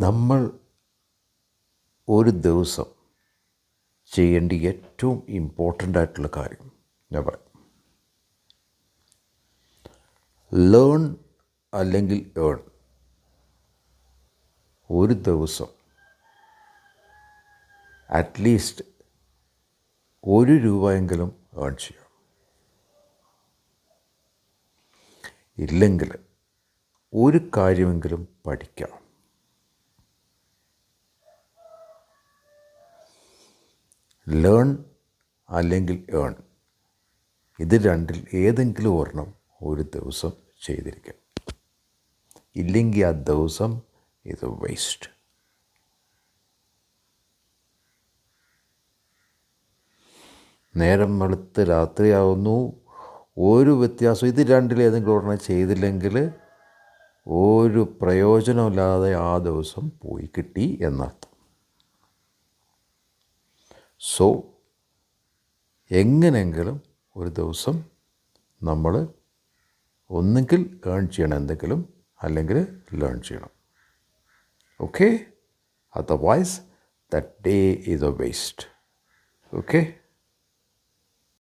നമ്മൾ ഒരു ദിവസം ചെയ്യേണ്ട ഏറ്റവും ഇമ്പോർട്ടന്റ് ആയിട്ടുള്ള കാര്യം ഞാൻ പറയാം. ലേൺ അല്ലെങ്കിൽ ഏൺ ഒരു ദിവസം അറ്റ്ലീസ്റ്റ് ഒരു രൂപയെങ്കിലും ഏൺ ചെയ്യണം ഇല്ലെങ്കിൽ ഒരു കാര്യമെങ്കിലും പഠിക്കണം ലേൺ അല്ലെങ്കിൽ ഏൺ ഇത് രണ്ടിൽ ഏതെങ്കിലും ഒരെണ്ണം ഒരു ദിവസം ചെയ്തിരിക്കാം. ഇല്ലെങ്കിൽ ആ ദിവസം ഇത് വേസ്റ്റ് നേരം വെളുത്ത് രാത്രിയാവുന്നു. ഒരു വ്യത്യാസം ഇത് രണ്ടിൽ ഏതെങ്കിലും ഒരെണ്ണം ചെയ്തില്ലെങ്കിൽ ഒരു പ്രയോജനമില്ലാതെ ആ ദിവസം പോയി കിട്ടി എന്നർത്ഥം സോ എങ്ങനെയെങ്കിലും ഒരു ദിവസം നമ്മൾ ഒന്നെങ്കിൽ ഏൺ ചെയ്യണം എന്തെങ്കിലും അല്ലെങ്കിൽ ലേൺ ചെയ്യണം. Okay otherwise that day is a waste okay